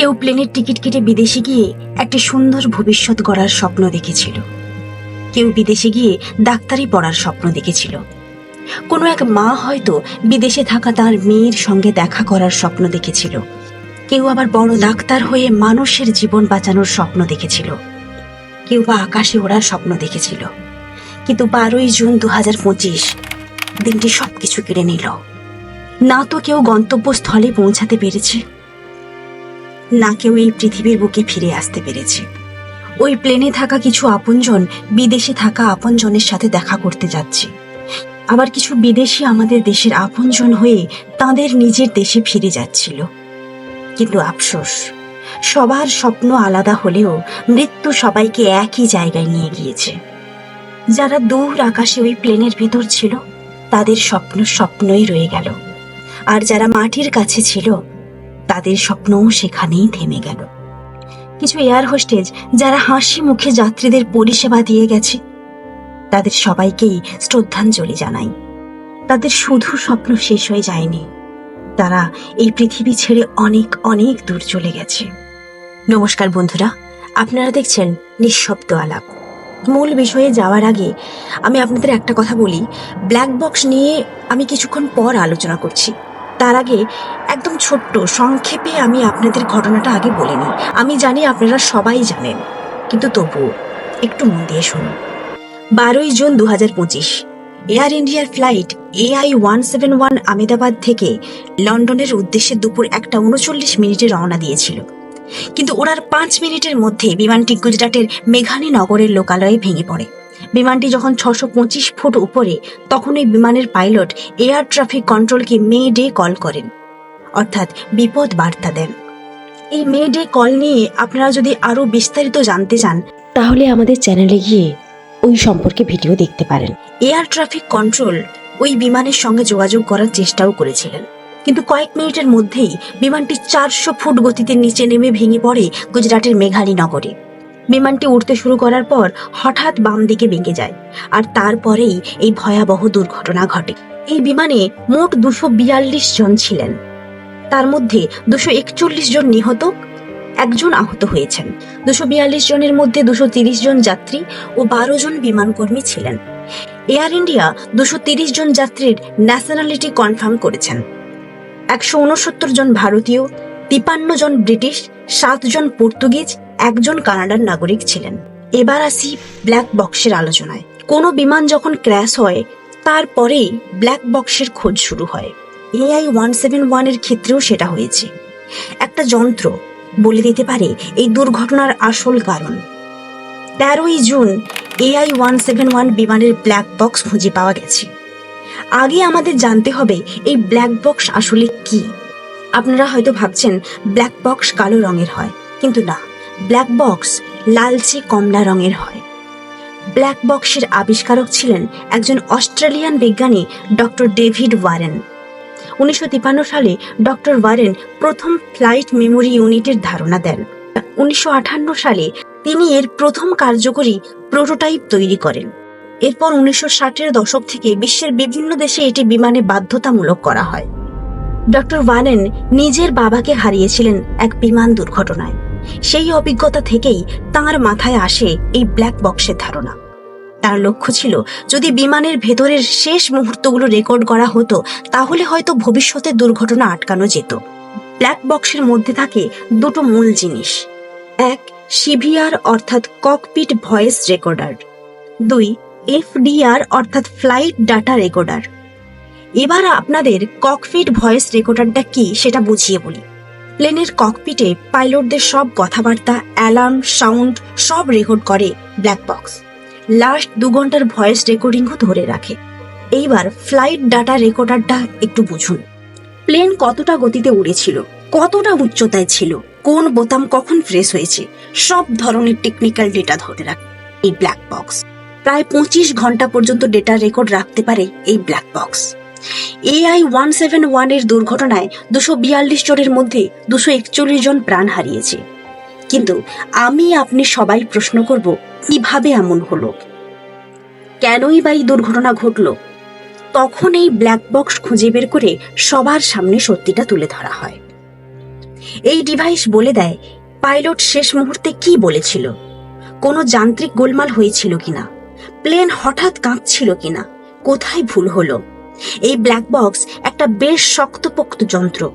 কেউ প্লেনের টিকিট কেটে বিদেশে গিয়ে একটি সুন্দর ভবিষ্যৎ গড়ার স্বপ্ন দেখেছিল। কেউ বিদেশে গিয়ে ডাক্তারি পড়ার স্বপ্ন দেখেছিল। কোনো এক মা হয়তো বিদেশে থাকা তার মেয়ের সঙ্গে দেখা করার স্বপ্ন দেখেছিল। কেউ আবার বড় ডাক্তার হয়ে মানুষের জীবন বাঁচানোর স্বপ্ন দেখেছিল। কেউ বা আকাশে ওড়ার স্বপ্ন দেখেছিল। কিন্তু বারোই জুন দু হাজার পঁচিশ দিনটি সবকিছু কেড়ে নিল। না তো কেউ গন্তব্যস্থলে পৌঁছাতে পেরেছে। না কেউ এই পৃথিবীর বুকে ফিরে আসতে পেরেছে। ওই প্লেনে থাকা কিছু আপনজন, বিদেশে থাকা আপনজনের সাথে দেখা করতে যাচ্ছে। আবার কিছু বিদেশি আমাদের দেশের আপনজন হয়ে তাদের নিজের দেশে ফিরে যাচ্ছিল। কিন্তু আফসোস, সবার স্বপ্ন আলাদা হলেও মৃত্যু সবাইকে একই জায়গায় নিয়ে গিয়েছে। যারা দূর আকাশে ওই প্লেনের ভেতর ছিল, তাদের স্বপ্ন স্বপ্নই রয়ে গেল। আর যারা মাটির কাছে ছিল তাদের স্বপ্নও সেখানেই থেমে গেল। কিছু এয়ার হোস্টেজ যারা হাসি মুখে যাত্রীদের পরিষেবা দিয়ে গেছে, তাদের সবাইকেই শ্রদ্ধাঞ্জলি জানাই। তাদের শুধু স্বপ্ন শেষ হয়ে যায়নি, তারা এই পৃথিবী ছেড়ে অনেক অনেক দূর চলে গেছে। নমস্কার বন্ধুরা, আপনারা দেখছেন নিঃশব্দ আলাপ। মূল বিষয়ে যাওয়ার আগে আমি আপনাদের একটা কথা বলি, ব্ল্যাক বক্স নিয়ে আমি কিছুক্ষণ পর আলোচনা করছি। তার আগে একদম ছোট্ট সংক্ষেপে আমি আপনাদের ঘটনাটা আগে বলে নিই। আমি জানি আপনারা সবাই জানেন, কিন্তু তবুও একটু মন দিয়ে শুনুন। বারোই জুন দু হাজার পঁচিশ, এয়ার ইন্ডিয়ার flight AI one seven one Ahmedabad থেকে লন্ডনের উদ্দেশ্যে দুপুর একটা উনচল্লিশ মিনিটে রওনা দিয়েছিল। কিন্তু ওনার পাঁচ মিনিটের মধ্যে বিমানটি গুজরাটের মেঘানী নগরের লোকালয়ে ভেঙে পড়ে। বিমানটি যখন ছশো পঁচিশ ফুট উপরে, তখন ওই বিমানের পাইলট এয়ার ট্রাফিক কন্ট্রোলকে মে ডে কল করেন। অর্থাৎ বিপদ বার্তা দেন। এই মে ডে কল নিয়ে আপনারা যদি আরও বিস্তারিত জানতে চান, তাহলে আমাদের চ্যানেলে গিয়ে ওই সম্পর্কে ভিডিও দেখতে পারেন। এয়ার ট্রাফিক কন্ট্রোল ওই বিমানের সঙ্গে যোগাযোগ করার চেষ্টাও করেছিলেন। কিন্তু কয়েক মিনিটের মধ্যেই বিমানটি চারশো ফুট গতিতে নিচে নেমে ভেঙে পড়ে গুজরাটের মেঘালী নগরে। বিমানটি উঠতে শুরু করার পর হঠাৎ বাম দিকে ভেঙে যায়, আর তারপরেই এই ভয়াবহ দুর্ঘটনা ঘটে। এই বিমানে মোট দুশো বিয়াল্লিশ জন ছিলেন। তার মধ্যে দুশো একচল্লিশ জন নিহত, একজন আহত হয়েছেন। দুশো বিয়াল্লিশ জনের মধ্যে দুশো তিরিশ জন যাত্রী ও বারো জন বিমানকর্মী ছিলেন। এয়ার ইন্ডিয়া দুশো তিরিশ জন যাত্রীর ন্যাশনালিটি কনফার্ম করেছেন। একশো উনসত্তর জন ভারতীয়, তিপান্ন জন ব্রিটিশ, সাত জন পর্তুগিজ একজন কানাডার নাগরিক ছিলেন। এবার আসি ব্ল্যাক বক্সের আলোচনায়। কোনো বিমান যখন ক্র্যাশ হয় তারপরেই ব্ল্যাক বক্সের খোঁজ শুরু হয়। এআই ওয়ান সেভেন ওয়ানের ক্ষেত্রেও সেটা হয়েছে। একটা যন্ত্র, বলে দিতে পারে, এই দুর্ঘটনার আসল কারণ। তেরোই June AI one seven one বিমানের ব্ল্যাক বক্স খুঁজে পাওয়া গেছে। আগে আমাদের জানতে হবে, এই ব্ল্যাক বক্স আসলে কি? আপনারা হয়তো ভাবছেন ব্ল্যাক বক্স কালো রঙের হয়, কিন্তু না। ব্ল্যাক বক্স লালচে কমলা রঙের হয়। ব্ল্যাক বক্সের আবিষ্কারক ছিলেন একজন অস্ট্রেলিয়ান বিজ্ঞানী ডক্টর ডেভিড ওয়ারেন। উনিশশো সালে ডক্টর ওয়ারেন প্রথম ফ্লাইট মেমোরি ইউনিটের ধারণা দেন। উনিশশো আটান্ন সালে তিনি এর প্রথম কার্যকরী প্রোটোটাইপ তৈরি করেন। এরপর উনিশশো ষাটের দশক থেকে বিশ্বের বিভিন্ন দেশে এটি বিমানে বাধ্যতামূলক করা হয়। ডক্টর ওয়ারেন নিজের বাবাকে হারিয়েছিলেন এক বিমান দুর্ঘটনায়। সেই অভিজ্ঞতা থেকেই তাঁর মাথায় আসে এই ব্ল্যাক বক্সের ধারণা। তার লক্ষ্য ছিল যদি বিমানের ভেতরের শেষ মুহূর্তগুলো রেকর্ড করা হতো, তাহলে হয়তো ভবিষ্যতে দুর্ঘটনা আটকানো যেত। ব্ল্যাক বক্সের মধ্যে থাকে দুটো মূল জিনিস। এক সিভিআর অর্থাৎ ককপিট ভয়েস রেকর্ডার দুই এফডিআর অর্থাৎ ফ্লাইট ডাটা রেকর্ডার এবার আপনাদের ককপিট ভয়েস রেকর্ডারটা কি সেটা বুঝিয়ে বলি। প্লেনের ককপিটে পাইলটদের সব কথাবার্তা, অ্যালার্ম, সাউন্ড, সব রেকর্ড করে ব্ল্যাক বক্স। লাস্ট দু ঘণ্টার ভয়েস রেকর্ডিংও ধরে রাখে। এইবার ফ্লাইট ডাটা রেকর্ডারটা একটু বুঝুন। প্লেন কতটা গতিতে উড়েছিল, কতটা উচ্চতায় ছিল, কোন বোতাম কখন প্রেস হয়েছে, সব ধরনের টেকনিক্যাল ডেটা ধরে রাখে এই ব্ল্যাক বক্স। প্রায় পঁচিশ ঘণ্টা পর্যন্ত ডেটা রেকর্ড রাখতে পারে এই black box. AI one seven ওয়ানের দুর্ঘটনায় দুশো বিয়াল্লিশ জনের মধ্যে দুশো একচল্লিশ জন প্রাণ হারিয়েছে। কিন্তু আমি আপনি সবাই প্রশ্ন করব, কীভাবে এমন হলো? কেনই বা এই দুর্ঘটনা ঘটলো? তখন এই ব্ল্যাক বক্স খুঁজে বের করে সবার সামনে সত্যিটা তুলে ধরা হয়। এই ডিভাইস বলে দেয় পাইলট শেষ মুহূর্তে কি বলেছিল? কোনো যান্ত্রিক গোলমাল হয়েছিল কিনা? প্লেন হঠাৎ কাঁপছিল কিনা? কোথায় ভুল হলো? এই ব্ল্যাক বক্স একটা বেশ শক্তপোক্ত যন্ত্র,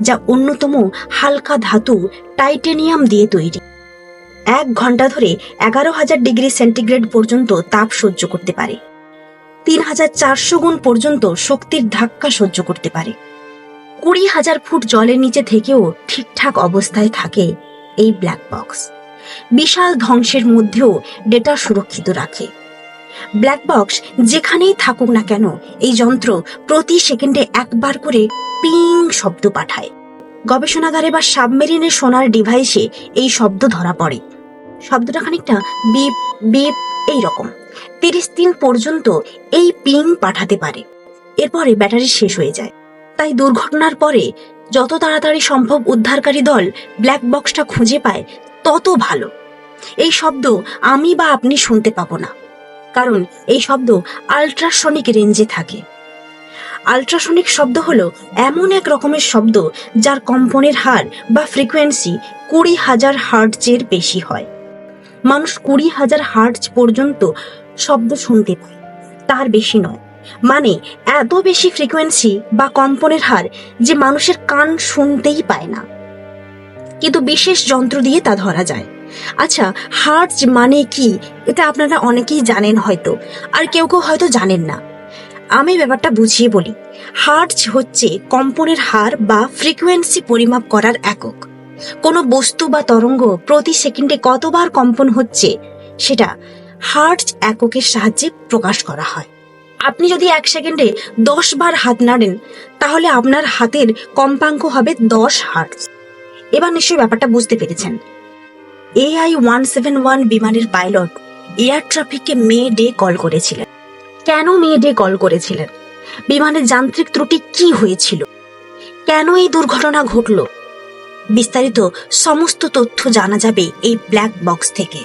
যা অন্যতম হালকা ধাতু টাইটেনিয়াম দিয়ে তৈরি। এক ঘণ্টা ধরে এগারো হাজার ডিগ্রি সেন্টিগ্রেড পর্যন্ত তাপ সহ্য করতে পারে। তিন হাজার চারশো গুণ পর্যন্ত শক্তির ধাক্কা সহ্য করতে পারে। কুড়ি হাজার ফুট জলের নিচে থেকেও ঠিকঠাক অবস্থায় থাকে এই ব্ল্যাক বক্স বিশাল ধ্বংসের মধ্যেও ডেটা সুরক্ষিত রাখে। ব্ল্যাক বক্স যেখানেই থাকুক না কেন, এই যন্ত্র প্রতি সেকেন্ডে একবার করে পিং শব্দ পাঠায়। গবেষণাগারে বা সাবমেরিনে সোনার ডিভাইসে এই শব্দ ধরা পড়ে। শব্দটা খানিকটা বিপ বিপ, এই রকম। তিরিশ দিন পর্যন্ত এই পিং পাঠাতে পারে। এরপরে ব্যাটারি শেষ হয়ে যায়। তাই দুর্ঘটনার পরে যত তাড়াতাড়ি সম্ভব উদ্ধারকারী দল ব্ল্যাক বক্সটা খুঁজে পায়, তত ভালো। এই শব্দ আমি বা আপনি শুনতে পাবো না। কারণ এই শব্দ আল্ট্রাসনিক রেঞ্জে থাকে। আল্ট্রাসনিক শব্দ হলো এমন এক রকমের শব্দ যার কম্পনের হার বা ফ্রিকোয়েন্সি কুড়ি হাজার হার্টজের বেশি হয়। মানুষ কুড়ি হাজার হার্টজ পর্যন্ত শব্দ শুনতে পায়। তার বেশি নয়। মানে এত বেশি ফ্রিকোয়েন্সি বা কম্পনের হার যে মানুষের কান শুনতেই পায় না। কিন্তু বিশেষ যন্ত্র দিয়ে তা ধরা যায়। আচ্ছা হার্টজ মানে কি? এটা আপনারা অনেকেই জানেন হয়তো, আর কেউ কেউ হয়তো জানেন না। আমি ব্যাপারটা বুঝিয়ে বলি। হার্টজ হচ্ছে কম্পনের হার বা ফ্রিকোয়েন্সি পরিমাপ করার একক। কোনো বস্তু বা তরঙ্গ প্রতি সেকেন্ডে কতবার কম্পন হচ্ছে, সেটা হার্টজ এককের সাহায্যে প্রকাশ করা হয়। আপনি যদি এক সেকেন্ডে দশ বার হাত নাড়েন, তাহলে আপনার হাতের কম্পাঙ্ক হবে দশ হার্টজ এবার নিশ্চয়ই ব্যাপারটা বুঝতে পেরেছেন। এআই ওয়ান সেভেন ওয়ান বিমানের পাইলট এয়ার ট্রাফিককে মে ডে কল করেছিলেন। কেন মে ডে কল করেছিলেন? বিমানের যান্ত্রিক ত্রুটি কি হয়েছিল? কেন এই দুর্ঘটনা ঘটল? বিস্তারিত সমস্ত তথ্য জানা যাবে এই ব্ল্যাক বক্স থেকে।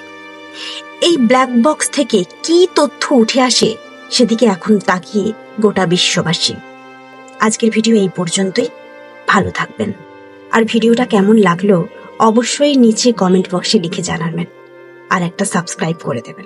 এই ব্ল্যাক বক্স থেকে কি তথ্য উঠে আসে সেদিকে এখন তাকিয়ে গোটা বিশ্ববাসী। আজকের ভিডিও এই পর্যন্তই। ভালো থাকবেন। আর ভিডিওটা কেমন লাগল অবশ্যই নিচে কমেন্ট বক্সে লিখে জানাবেন। আর একটা সাবস্ক্রাইব করে দেবেন।